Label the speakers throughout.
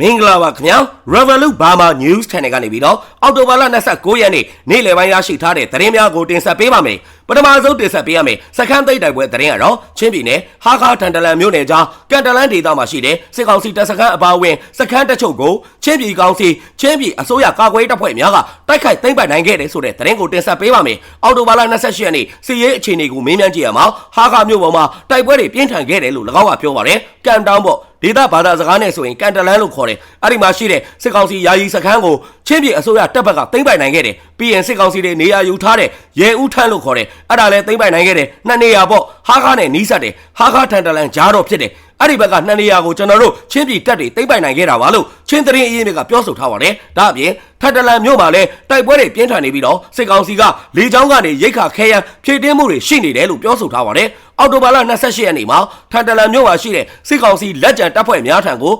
Speaker 1: မင်္ဂလာပါခင်ဗျာ Revolut Burma News Channel ကနေပြီးတော့အော်တိုဘာလ29ရက်နေ့နေ့လယ်ပိုင်းရရှိထားတဲ့သတင်းများကိုတင်ဆက်ပေးပါမယ် ပထမဆုံးတင်ဆက်ပေးရမယ်စခန်းသိပ်တိုက်ပွဲသတင်းကတော့ချင်းပြည်နယ်ဟာခါတန်တလန်မြို့နယ်ကြားကန်တလန်ဒေသမှာရှိတဲ့စစ်ကောင်စီတပ်စခန်းအပါအဝင်စခန်းတချို့ကိုချင်းပြည်ကောင်စီချင်းပြည်အစိုးရကာကွယ်ရေးတပ်ဖွဲ့များကတိုက်ခိုက်သိမ်းပိုက်နိုင်ခဲ့တယ်ဆိုတဲ့သတင်းကိုတင်ဆက်ပေးပါမယ်အော်တိုဘာလ28ရက်နေ့စီရေးအခြေအနေကိုမေးမြန်းကြည့်ရမှာဟာခါမြို့ပေါ်မှာတိုက်ပွဲတွေပြင်းထန်ခဲ့တယ်လို့၎င်းကပြောပါတယ်ကန်တောင်းပေါ့ဒေသဘာသာစကားနဲ့ဆိုရင်ကန်တလန်လို့ခေါ်တယ်အဲ့ဒီမှာရှိတဲ့စစ်ကောင်စီယာယီစခန်းကို ချင်းပြည်အစိုးရတပ်ဘက်ကသိမ်းပိုက်နိုင်ခဲ့တယ်ပြီးရင်စစ်ကောင်စီတွေနေရာယူထားတဲ့ရဲဦးထန်းလို့ခေါ်တယ်အဲ့ဒါလည်းသိမ်းပိုက်နိုင်ခဲ့တယ်နှစ်နေရာပေါ့ဟာခါနဲ့နီးစပ်တယ်ဟာခါထန်တလန်ဂျားတော့ဖြစ်တယ်အဲ့ဒီဘက်ကနှစ်နေရာကိုကျွန်တော်တို့ချင်းပြည်တပ်တွေသိမ်းပိုက်နိုင်ခဲ့တာပါလို့ချင်းသတင်းအရေးမြစ်ကပြောဆိုထားပါတယ်ဒါအပြင်ထပ်တလန်မြို့မှာလည်းတိုက်ပွဲတွေပြင်းထန်နေပြီးတော့စစ်ကောင်စီကလေကြောင်းကနေရိတ်ခါခဲယမ်းဖြည့်တင်းမှုတွေရှိနေတယ်လို့ပြောဆိုထားပါတယ်အော်တိုဘာလ28ရက်နေ့မှာထပ်တလန်မြို့မှာရှိတဲ့စစ်ကောင်စီလက်ကျန်တပ်ဖွဲ့များထံကို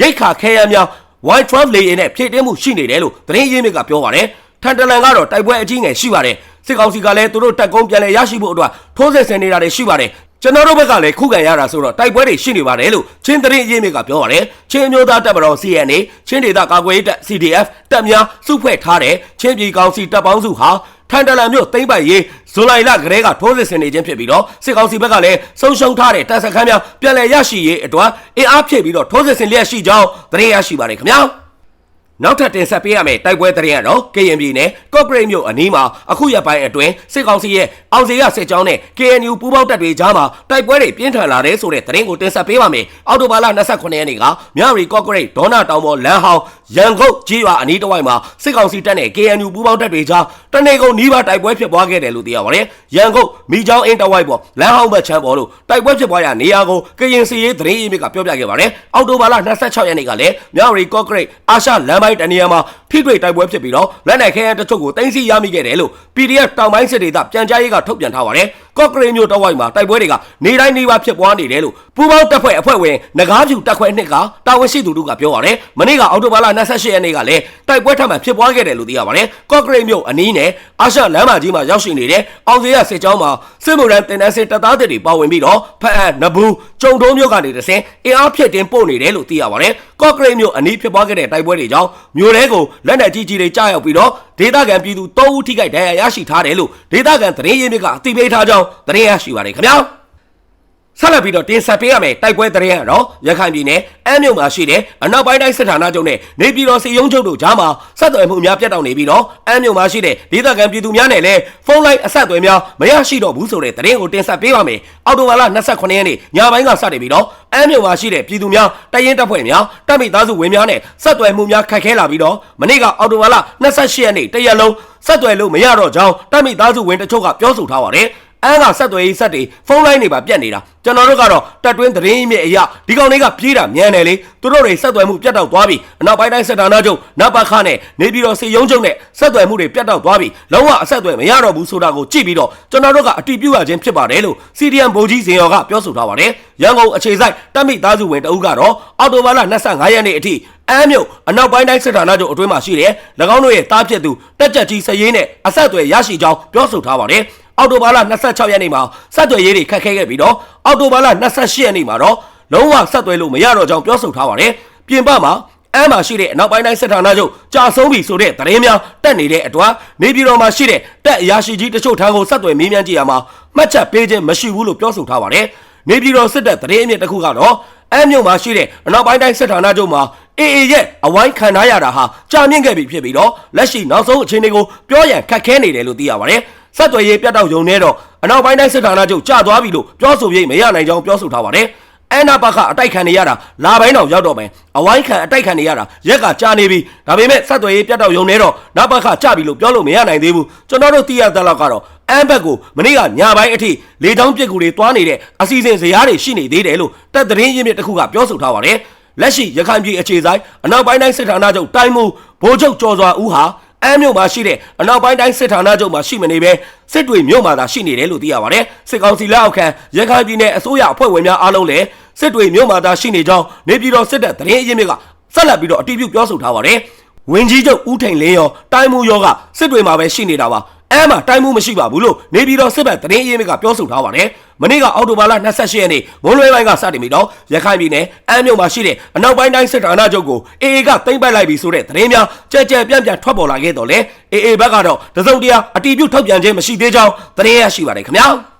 Speaker 1: ရိတ်ခါခဲယမ်းများ White 12 လေယာဉ်နဲ့ဖြည့်တင်းမှုရှိနေတယ်လို့သတင်းရင်းမြစ်ကပြောပါတယ်ထန်တလန်ကတော့တိုက်ပွဲအကြီးငယ်ရှိပါတယ်စစ်ကောင်စီကလည်းသူတို့တပ်ကုန်းပြန်လည်ရရှိဖို့အတွက်ထိုးစစ်ဆင်နေတာတွေရှိပါတယ်ကျွန်တော်တို့ဘက်ကလည်းခုခံရတာဆိုတော့တိုက်ပွဲတွေရှိနေပါတယ်လို့ချင်းသတင်းရင်းမြစ်ကပြောပါတယ်ချင်းမျိုးသားတပ်မတော် CNA ချင်းဒေသကာကွယ်ရေးတပ် CDF တပ်များစုဖွဲ့ထားတဲ့ချင်းပြည်ကောင်စီတပ်ပေါင်းစုဟာ ထန်တလန်မြို့သိမ့်ပိုက်ရေးဇူလိုင်လကလေးကထိုးစစ်ဆင်နေခြင်းဖြစ်ပြီးတော့စစ်ကောင်စီဘက်ကလည်းဆုံးရှုံးထားတဲ့တပ်စခန်းများပြန်လည်ရရှိရေးအတွက်အင်အားဖြည့်ပြီးတော့ထိုးစစ်ဆင်လျက်ရှိကြောင်းသတင်းရရှိပါတယ်ခင်ဗျာ နောက်ထပ်တင်ဆက်ပေးရမယ့်တိုက်ပွဲသတင်းကတော့ KNB နဲ့ Corporate မြို့အနီးမှာအခုရက်ပိုင်းအတွင်းစစ်ကောင်စီရဲ့အောင်စီရစစ်ကြောင်းနဲ့ KNU ပူးပေါင်းတပ်တွေကြားမှာတိုက်ပွဲတွေပြင်းထန်လာတဲ့ဆိုတဲ့သတင်းကိုတင်ဆက်ပေးပါမယ်။အောက်တိုဘာလ29ရက်နေ့ကမြရီ Corporate ဒေါနာတောင်ပေါ်လမ်းဟောင်းရန်ကုန်ကြီးရွာအနီးတစ်ဝိုက်မှာစစ်ကောင်စီတပ်နဲ့ KNU ပူးပေါင်းတပ်တွေကြားတနေကုန်နီးပါးတိုက်ပွဲဖြစ်ပွားခဲ့တယ်လို့သိရပါတယ်။ရန်ကုန်မိချောင်းအင်းတစ်ဝိုက်ပေါ်လမ်းဟောင်းဘက်ချမ်းပေါ်လို့တိုက်ပွဲဖြစ်ပွားရာနေရာကိုကရင်စီရေးသတင်းရင်းမြစ်ကပြောပြခဲ့ပါတယ်။အောက်တိုဘာလ26ရက်နေ့ကလည်းမြရီ Corporate အာရှလမ်းပိုင်းတနေရာမှာ ထိတွေ့တိုက်ပွဲဖြစ်ပြီးတော့လက်နက်ခဲယမ်းတချို့ကိုတင်စီရမိခဲ့တယ်လို့ PDF တောင်ပိုင်းစစ်ဒေသပြန်ကြားရေးကထုတ်ပြန်ထားပါတယ်။ကော့ကရိတ်မြို့တဝိုက်မှာတိုက်ပွဲတွေကနေတိုင်းနေပါဖြစ်ပွားနေတယ်လို့ပူးပေါင်းတပ်ဖွဲ့အဖွဲ့ဝင်ငကားဖြူတပ်ခွဲနှစ်ကတာဝန်ရှိသူတို့ကပြောပါတယ်။မနေ့ကအောက်တိုဘာလ28ရက်နေ့ကလည်းတိုက်ပွဲထပ်မံဖြစ်ပွားခဲ့တယ်လို့သိရပါတယ်။ကော့ကရိတ်မြို့အနီးနဲ့အာရှလမ်းမကြီးမှာရောက်ရှိနေတဲ့အောင်စရစစ်ကြောင်းမှာစစ်မှုရန်တင်တန်းစစ်တပ်သားတွေပါဝင်ပြီးတော့ဖအံနဘူးကျုံတုံးမြို့ကနေတဆင်အင်အားဖြစ်တင်ပို့နေတယ်လို့သိရပါတယ်။ကော့ကရိတ်မြို့အနီးဖြစ်ပွားခဲ့တဲ့တိုက်ပွဲတွေကြောင့်မြို့ထဲကိုလက်နက်ကြီးကြီးတွေကြားရောက်ပြီးတော့ဒေသခံပြည်သူ၃ဦးထိခိုက်ဒဏ်ရာရရှိထားတယ်လို့ဒေသခံသတင်းရင်းမြစ်ကအသိပေးထားကြောင်းသတင်းရရှိပါတယ်ခင်ဗျာ ဆက်လက်ပြီးတော့တင်ဆက်ပေးရမယ်တိုက်ပွဲသတင်းကတော့ရခိုင်ပြည်နယ်အမ်းမြို့မှာရှိတဲ့အနောက်ပိုင်းတိုင်းစစ်ဌာနချုပ်နဲ့နေပြည်တော်စီယုံချုပ်တို့ကြားမှာဆက်သွယ်မှုများပြတ်တောက်နေပြီးတော့အမ်းမြို့မှာရှိတဲ့ဒေသခံပြည်သူများနဲ့လည်းဖုန်းလိုင်းအဆက်အသွယ်များမရရှိတော့ဘူးဆိုတဲ့သတင်းကိုတင်ဆက်ပေးပါမယ်အော်တိုဘာလ29ရက်နေ့ညပိုင်းကစတင်ပြီးတော့အမ်းမြို့မှာရှိတဲ့ပြည်သူများတရင်တပ်ဖွဲ့များတပ်မိသားစုဝင်များနဲ့ဆက်သွယ်မှုများခက်ခဲလာပြီးတော့မနေ့ကအော်တိုဘာလ28ရက်နေ့တရက်လုံးဆက်သွယ်လို့မရတော့ကြောင်းတပ်မိသားစုဝင်တချို့ကပြောဆိုထားပါတယ် အန်းကဆက်သွယ်ရေးဆက်တွေဖုန်းလိုင်းတွေပါပြတ်နေတာကျွန်တော်တို့ကတော့တက်တွင်းသတင်းမြစ်အရာဒီကောင်တွေကပြေးတာမြန်တယ်လေသူတို့တွေဆက်သွယ်မှုပြတ်တောက်သွားပြီအနောက်ပိုင်းတိုင်းစစ်ဌာနချုပ်နပခနဲ့နေပြည်တော်စီယုံချုပ်နဲ့ဆက်သွယ်မှုတွေပြတ်တောက်သွားပြီလုံးဝအဆက်အသွယ်မရတော့ဘူးဆိုတာကိုကြည့်ပြီးတော့ကျွန်တော်တို့ကအတီးပြုတ်ရခြင်းဖြစ်ပါတယ်လို့ CDM ဗိုလ်ကြီးစင်ရော်ကပြောဆိုထားပါတယ်ရန်ကုန်အခြေစိုက်တပ်မိသားစုဝင်တအုပ်ကတော့အော်တိုဘာလ25ရက်နေ့အထိအမ်းမြို့အနောက်ပိုင်းတိုင်းစစ်ဌာနချုပ်အတွင်းမှာရှိတဲ့၎င်းတို့ရဲ့တားဖြစ်သူတက်ကြက်ကြီးစရေးနဲ့အဆက်အသွယ်ရရှိကြောင်းပြောဆိုထားပါတယ် အော်တိုဘာလ26ရက်နေ့မှာဆက်သွယ်ရေးတွေခက်ခဲခဲ့ပြီးတော့အော်တိုဘာလ28ရက်နေ့မှာတော့လုံးဝဆက်သွယ်လို့မရတော့ကြောင်းပြောဆိုထားပါတယ်။ပြင်ပမှာအမ်းမှာရှိတဲ့အနောက်ပိုင်းတိုင်းစစ်ဌာနချုပ်ကြာဆုံးပြီဆိုတဲ့သတင်းများတက်နေတဲ့အတွက်နေပြည်တော်မှာရှိတဲ့တပ်အရာရှိကြီးတချို့ထံကိုဆက်သွယ်မေးမြန်းကြည့်ရမှာမှတ်ချက်ပေးခြင်းမရှိဘူးလို့ပြောဆိုထားပါတယ်။နေပြည်တော်စစ်တပ်သတင်းအမြစ်တစ်ခုကတော့အမ်းမြို့မှာရှိတဲ့အနောက်ပိုင်းတိုင်းစစ်ဌာနချုပ်မှာအေအေရဲ့အဝိုင်းခံထားရတာဟာကြာမြင့်ခဲ့ပြီဖြစ်ပြီးတော့လက်ရှိနောက်ဆုံးအခြေအနေကိုပြောရန်ခက်ခဲနေတယ်လို့သိရပါတယ်။ ဆက်သွယ်ရေးပြတ်တောက်ရုံနဲ့တော့အနောက်ပိုင်းတိုင်းစစ်ဌာနချုပ်ကြာသွားပြီလို့ပြောဆိုရေးမရနိုင်ကြောင်းပြောဆိုထားပါတယ်။အန်နာဘကအတိုက်ခံနေရတာလာပိုင်းတော့ရောက်တော့မယ်အဝိုင်းခံအတိုက်ခံနေရတာရက်ကကြာနေပြီဒါပေမဲ့ဆက်သွယ်ရေးပြတ်တော့ယုံနေတော့နဘကကြာပြီလို့ပြောလို့မရနိုင်သေးဘူးကျွန်တော်တို့သိရတဲ့လောက်ကတော့အန်ဘက်ကိုမနေ့ကညပိုင်းအထိလေတောင်းပြစ်ကူတွေတွားနေတဲ့အစီအစဉ်ဇယားတွေရှိနေသေးတယ်လို့တပ်သတင်းရင်းမြစ်တစ်ခုကပြောဆိုထားပါတယ်လက်ရှိရခိုင်ပြည်အခြေဆိုင်အနောက်ပိုင်းတိုင်းစစ်ဌာနချုပ်တိုင်းမှုဗိုလ်ချုပ်ကျော်စွာဦးဟာ အမ်းမြို့မှာရှိတဲ့အနောက်ပိုင်းတိုင်းစစ်ဌာနချုပ်မှာရှိမနေပဲစစ်တွေမြို့မှာသာရှိနေတယ်လို့သိရပါတယ်စစ်ကောင်စီလက်အောက်ခံရခိုင်ပြည်နယ်အစိုးရအဖွဲ့ဝင်များအားလုံးလည်းစစ်တွေမြို့မှာသာရှိနေကြောင်းနေပြည်တော်စစ်တပ်သတင်းအရင်းမြစ်ကဆက်လက်ပြီးတော့အတည်ပြုပြောဆိုထားပါတယ်ဝင်းကြီးချုပ်ဦးထိန်လင်းရောတိုင်းမှုရောကစစ်တွေမှာပဲရှိနေတာပါ အဲမှာတိုင်းမှုမရှိပါဘူးလို့နေပြည်တော်စစ်ဘက်သတင်းအရင်းမြစ်ကပြောဆိုထားပါတယ်မနေ့ကအောက်တိုဘာလ28ရက်နေ့မွန်းလွဲပိုင်းကစတင်ပြီးတော့ရခိုင်ပြည်နယ်အမ်းမြို့မှာရှိတဲ့အနောက်ပိုင်းတိုင်းစစ်ဌာနချုပ်ကို AA ကသိမ်းပိုက်လိုက်ပြီဆိုတဲ့သတင်းများကြဲကြဲပြန့်ပြန့်ထွက်ပေါ်လာခဲ့တော့လေ AA ဘက်ကတော့တစုံတရာအတီးပြုတ်ထုတ်ပြန်ခြင်းမရှိသေးကြောင်းသတင်းရရှိပါတယ်ခင်ဗျာ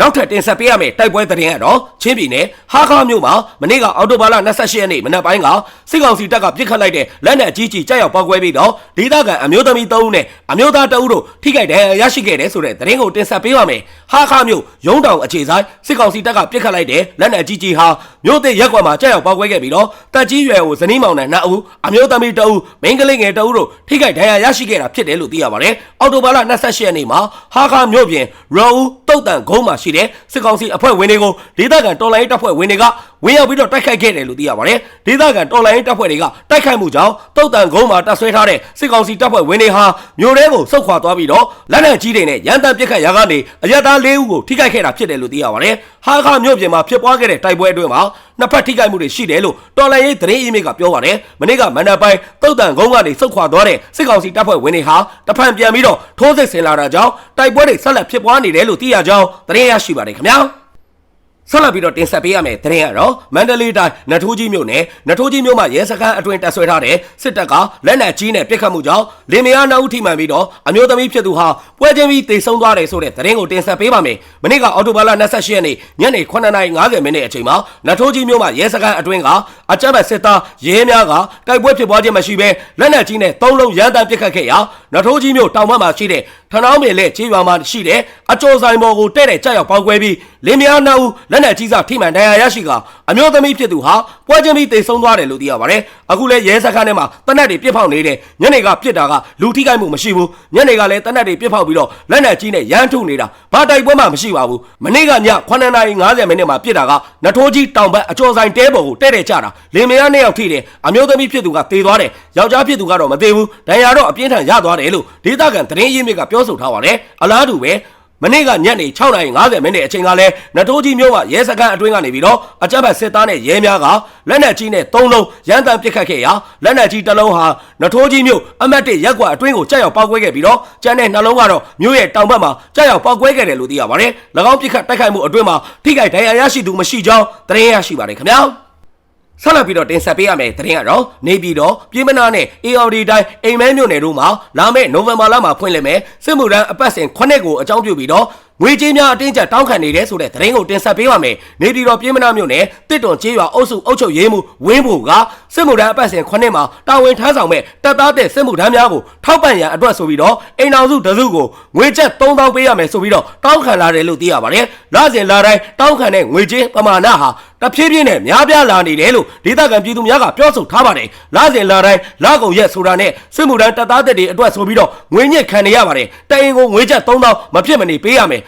Speaker 1: နောက်ထပ်တင်ဆက်ပေးရမယ့်တိုက်ပွဲသတင်းကတော့ချင်းပြည်နယ်ဟာခါမြို့မှာမနေ့ကအော်တိုဘာလ28ရက်နေ့မနက်ပိုင်းကစစ်ကောင်စီတပ်ကပြစ်ခတ်လိုက်တဲ့လက်နက်ကြီးကြီးကြောက်ရောက်ပောက်ကွဲပြီးတော့ဒေသခံအမျိုးသမီး3ဦးနဲ့အမျိုးသား2ဦးတို့ထိခိုက်ဒဏ်ရာရရှိခဲ့တဲ့ဆိုတဲ့သတင်းကိုတင်ဆက်ပေးပါမယ်။ဟာခါမြို့ရုံးတောင်အခြေဆိုင်စစ်ကောင်စီတပ်ကပြစ်ခတ်လိုက်တဲ့လက်နက်ကြီးကြီးဟာမြို့သစ်ရက်ကွက်မှာကြောက်ရောက်ပောက်ကွဲခဲ့ပြီးတော့တပ်ကြီးရွယ်ကိုဇနီးမောင်နဲ့2ဦးအမျိုးသမီး2ဦးမိန်းကလေးငယ်2ဦးတို့ထိခိုက်ဒဏ်ရာရရှိခဲ့တာဖြစ်တယ်လို့သိရပါတယ်။အော်တိုဘာလ28ရက်နေ့မှာဟာခါမြို့ပြင်ရောဦးတုတ်တန်ကုန်းမှာရှိတဲ့စစ်ကောင်စီအဖွဲ့ဝင်တွေကိုဒေသခံတော်လိုင်းတပ်ဖွဲ့ဝင်တွေကဝင်ရောက်ပြီးတော့တိုက်ခိုက်ခဲ့တယ်လို့သိရပါတယ်။ဒေသခံတော်လိုင်းတပ်ဖွဲ့တွေကတိုက်ခိုက်မှုကြောင့်တုတ်တန်ကုန်းမှာတပ်ဆွဲထားတဲ့စစ်ကောင်စီတပ်ဖွဲ့ဝင်တွေဟာမြို့ထဲကိုဆုတ်ခွာသွားပြီးတော့လက်နက်ကြီးတွေနဲ့ရန်တမ်းပစ်ခတ်ရာကနေအရက်သား၄ဦးကိုထိခိုက်ခဲ့တာဖြစ်တယ်လို့သိရပါတယ်။ဟာခါမြို့ပြင်မှာဖြစ်ပွားခဲ့တဲ့တိုက်ပွဲအတွင်းမှာ နှစ်ဖက်ထိခိုက်မှုတွေရှိတယ်လို့တော်လိုင်းရေးသတင်းအီးမေးကပြောပါတယ်။မနေ့ကမန္တပိုင်းတုတ်တန်ကုန်းကနေဆုတ်ခွာသွားတဲ့စစ်ကောင်စီတပ်ဖွဲ့ဝင်တွေဟာတဖန်ပြန်ပြီးတော့ထိုးစစ်ဆင်လာတာကြောင့်တိုက်ပွဲတွေဆက်လက်ဖြစ်ပွားနေတယ်လို့သိရကြောင်းသတင်းရရှိပါတယ်ခင်ဗျာ။ ဆက်လက်ပြီးတော့တင်ဆက်ပေးရမယ်သတင်းကတော့မန္တလေးတိုင်းနထိုးကြီးမြို့နယ်နထိုးကြီးမြို့မှာရဲစခန်းအတွင်းတပ်ဆွဲထားတဲ့စစ်တပ်ကလက်နက်ကြီးနဲ့ပစ်ခတ်မှုကြောင့်လင်မယားနှစ်ဦးထိမှန်ပြီးတော့အမျိုးသမီးဖြစ်သူဟာပွဲချင်းပြီးတေဆုံးသွားတယ်ဆိုတဲ့သတင်းကိုတင်ဆက်ပေးပါမယ်။မနေ့ကအော်တိုဘာလ28ရက်နေ့ညနေ9:50မိနစ်အချိန်မှာနထိုးကြီးမြို့မှာရဲစခန်းအတွင်းကအကြမ်းဖက်စစ်သားရဲများကတိုက်ပွဲဖြစ်ပွားခြင်းမရှိဘဲလက်နက်ကြီးနဲ့သုံးလုံးရန်တမ်းပစ်ခတ်ခဲ့ရာနထိုးကြီးမြို့တောင်ဘက်မှာရှိတဲ့ထနောင်းမြေလက်ကြီးရွာမှာရှိတဲ့အကျော်ဆိုင်ပေါ်ကိုတဲ့တဲ့ကြောက်ရောက်ပေါက်ကွဲပြီးလင်မယားနှစ်ဦးလက်နက်ကြီးစားထိမှန်ဒဏ်ရာရရှိကအမျိုးသမီးဖြစ်သူဟာပွဲချင်းပြီးတေဆုံးသွားတယ်လို့သိရပါတယ်။အခုလဲရဲစခန်းထဲမှာတနက်တွေပြစ်ဖောက်နေတယ်ညနေကပြစ်တာကလူထိခိုက်မှုမရှိဘူးညနေကလည်းတနက်တွေပြစ်ဖောက်ပြီးတော့လက်နက်ကြီးနဲ့ရမ်းထုနေတာဘာတိုက်ပွဲမှမရှိပါဘူး။မနေ့ကည9:50မိနစ်မှာပြစ်တာကနထိုးကြီးတောင်ဘက်အကျော်ဆိုင်တဲပေါ်ကိုတဲ့တဲ့ကြတာလင်မယားနှစ်ယောက်ထိတယ်အမျိုးသမီးဖြစ်သူကတေသွားတယ်ယောက်ျားဖြစ်သူကတော့မသေးဘူးဒဏ်ရာတော့အပြင်းထန်ရသွားတယ်လို့ဒေသခံသတင်းရင်းမြစ်ကပြောဆိုထားပါတယ်။အလားတူပဲ မနေ့ကညနေ6:50မိနစ်အချိန်ကလည်းနထိုးကြီးမြို့ကရဲစခန်းအတွင်းကနေပြီးတော့အကြမ်းဖက်စစ်သားနဲ့ရဲများကလက်နက်ကြီးနဲ့၃လုံးရန်တမ်းပစ်ခတ်ခဲ့ရာလက်နက်ကြီးတစ်လုံးဟာနထိုးကြီးမြို့အမတ်တစ်ရက်ကွက်အတွင်းကိုကြောက်ရောက်ပောက်ကွဲခဲ့ပြီးတော့ကျန်တဲ့နှလုံးကတော့မြို့ရဲ့တောင်ဘက်မှာကြောက်ရောက်ပောက်ကွဲခဲ့တယ်လို့သိရပါတယ်။၎င်းပစ်ခတ်တိုက်ခိုက်မှုအတွင်းမှာထိခိုက်ဒဏ်ရာရရှိသူမရှိကြောင်းသတင်းရရှိပါတယ်ခင်ဗျာ။ ဆက်လက်ပြီးတော့တင်ဆက်ပေးရမယ်သတင်းကတော့နေပြည်တော်ပြည်မနာနဲ့ AOD တိုင်းအိမ်မဲမြို့နယ်တို့မှာလာမယ့်နိုဝင်ဘာလမှာဖွင့်လှစ်မယ်စစ်မှုထမ်းအပတ်စဉ်9ကိုအကြောင်းပြုပြီးတော့ ငွေကြေးများအတင်းကျပ်တောင်းခံနေတယ်ဆိုတဲ့သတင်းကိုတင်ဆက်ပေးပါမယ်။နေပြည်တော်ပြည်မနာမြို့နယ်တစ်တွန်ကျေးရွာအုပ်စုအုပ်ချုပ်ရေးမှူးဝင်းဖို့ကစစ်မှုထမ်းအပတ်စဉ်9မှာတာဝန်ထမ်းဆောင်မဲ့တပ်သားတဲ့စစ်မှုထမ်းများကိုထောက်ပံ့ရန်အတွက်ဆိုပြီးတော့အိမ်တော်စုတစုကိုငွေကျပ်3000ပေးရမယ်ဆိုပြီးတော့တောင်းခံလာတယ်လို့သိရပါတယ်။လစဉ်လာတိုင်းတောင်းခံတဲ့ငွေကြေးပမာဏဟာတဖြည်းဖြည်းနဲ့များပြားလာနေတယ်လို့ဒေသခံပြည်သူများကပြောဆိုထားပါတယ်။လစဉ်လာတိုင်းလကုန်ရက်ဆိုတာနဲ့စစ်မှုထမ်းတပ်သားတဲ့တွေအတွက်ဆိုပြီးတော့ငွေညစ်ခံနေရပါတယ်။တအိမ်ကိုငွေကျပ်3000မဖြစ်မနေပေးရမယ်။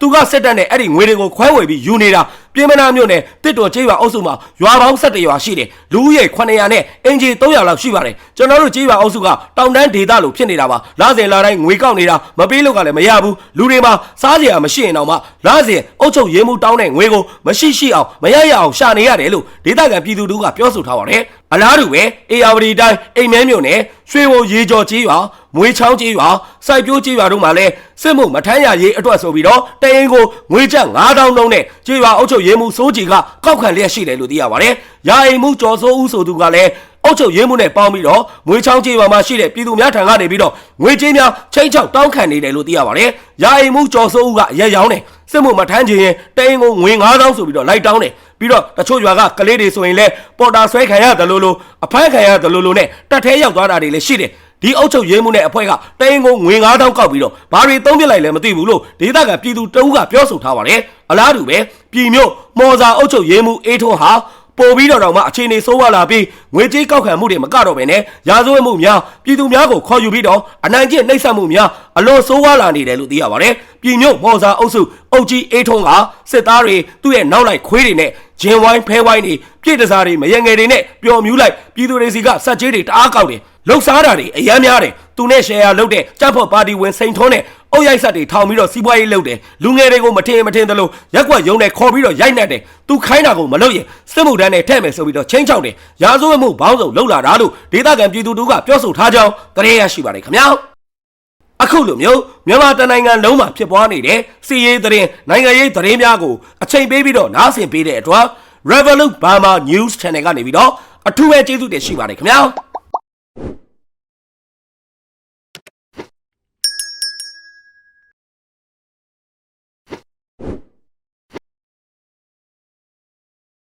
Speaker 1: သူကစစ်တပ်နဲ့အဲ့ဒီငွေတွေကိုခွဲဝေပြီးယူနေတာပြည်မနာမြို့နယ်တစ်တော်ကျေးရွာအုပ်စုမှာရွာပေါင်း17ရွာရှိတယ်။လူဦးရေ900နဲ့အင်ဂျီ300လောက်ရှိပါတယ်။ကျွန်တော်တို့ကျေးရွာအုပ်စုကတောင်တန်းဒေသလိုဖြစ်နေတာပါ။လစဉ်လာတိုင်းငွေကောက်နေတာမပေးလို့ကလည်းမရဘူး။လူတွေမှာစားစရာမရှိရင်တော့မှလစဉ်အုပ်ချုပ်ရေးမှုတောင်းတဲ့ငွေကိုမရှိရှိအောင်မရရအောင်ရှာနေရတယ်လို့ဒေသခံပြည်သူတို့ကပြောဆိုထားပါတယ်။အလားတူပဲအေယာဝတီတိုင်းအိမ်မဲမြို့နယ်ရွှေဘုံရေကျော်ကြီးရွာမွေချောင်းကြီးရွာစိုက်ပျိုးကြီးရွာတို့မှာလည်းစစ်မှုမထမ်းရရေးအတွက်ဆိုပြီးတော့တရင်ကိုငွေကျပ်9000လုံးနဲ့ကြီးရွာအုပ်ချုပ်ရေးမှုစိုးကြီးကကောက်ခံလျက်ရှိတယ်လို့သိရပါတယ်။ရာအိမ်မှုကျော်စိုးဦးဆိုသူကလည်းအုပ်ချုပ်ရေးမှုနဲ့ပေါင်းပြီးတော့ငွေချောင်းကြီးရွာမှာရှိတဲ့ပြည်သူများထံကနေပြီးတော့ငွေကြေးများချိန်ချောက်တောင်းခံနေတယ်လို့သိရပါတယ်။ရာအိမ်မှုကျော်စိုးဦးကအရက်ရောင်းတယ်စစ်မှုမထမ်းချင်ရင်တရင်ကိုငွေ9000ဆိုပြီးတော့လိုက်တောင်းတယ်ပြီးတော့တချို့ရွာကကလေးတွေဆိုရင်လည်းပေါ်တာဆွဲခံရတယ်လို့လို့အဖမ်းခံရတယ်လို့လို့နဲ့တက်သေးရောက်သွားတာတွေလည်းရှိတယ် ဒီအုပ်ချုပ်ရေးမှုနဲ့အဖွဲ့ကတရင်ကိုငွေ9000ကောက်ပြီးတော့ဘာတွေသုံးပြလိုက်လဲမသိဘူးလို့ဒေသခံပြည်သူတအုပ်ကပြောဆိုထားပါတယ်အလားတူပဲပြည်မြို့မော်စာအုပ်ချုပ်ရေးမှုအေးထွန်းဟာပို့ပြီးတော့တော့မှအခြေအနေဆိုးဝါလာပြီးငွေကြေးကောက်ခံမှုတွေမကတော့ပဲနဲ့ရာဇဝတ်မှုများပြည်သူများကိုခေါ်ယူပြီးတော့အနိုင်ကျင့်နှိပ်စက်မှုများအလွန်ဆိုးဝါလာနေတယ်လို့သိရပါတယ်ပြည်မြို့မော်စာအုပ်စုအုပ်ကြီးအေးထွန်းကစစ်သားတွေသူ့ရဲ့နောက်လိုက်ခွေးတွေနဲ့ဂျင်ဝိုင်းဖဲဝိုင်းတွေပြည့်တစားတွေမယငယ်တွေနဲ့ပျော်မြူးလိုက်ပြည်သူတွေစီကစက်ကြီးတွေတအားကောက်တယ် လှုပ်ရှားတာတွေအယမ်းများတယ်သူနဲ့ရှယ်ယာလုပ်တဲ့ကြက်ဖို့ပါတီဝင်စိန်ထုံးနဲ့အုတ်ရိုက်ဆက်တွေထောင်ပြီးတော့စီးပွားရေးလုပ်တယ်လူငယ်တွေကိုမထင်မထင်သလိုရက်ကွက်ယုံနဲ့ခေါ်ပြီးတော့ရိုက်နှက်တယ်သူခိုင်းတာကိုမလုပ်ရင်စစ်မှုထမ်းနဲ့ထဲ့မယ်ဆိုပြီးတော့ချင်းချောက်တယ်ရာဇဝတ်မှုဘောင်းစုံလှုပ်လာတာလို့ဒေသခံပြည်သူတို့ကပြောဆိုထားကြောင်းတရေရရှိပါတယ်ခင်ဗျာအခအခုလိုမျိုးမြန်မာတနိုင်ငံလုံးမှာဖြစ်ပွားနေတဲ့စီးရေးသတင်းနိုင်ငံရေးသတင်းများကိုအချိန်ပေးပြီးတော့နားဆင်ပေးတဲ့အတွက် Revolut Burma News Channel ကနေပြီးတော့အထူးပဲကျေးဇူးတင်ရှိပါတယ်ခင်ဗျာ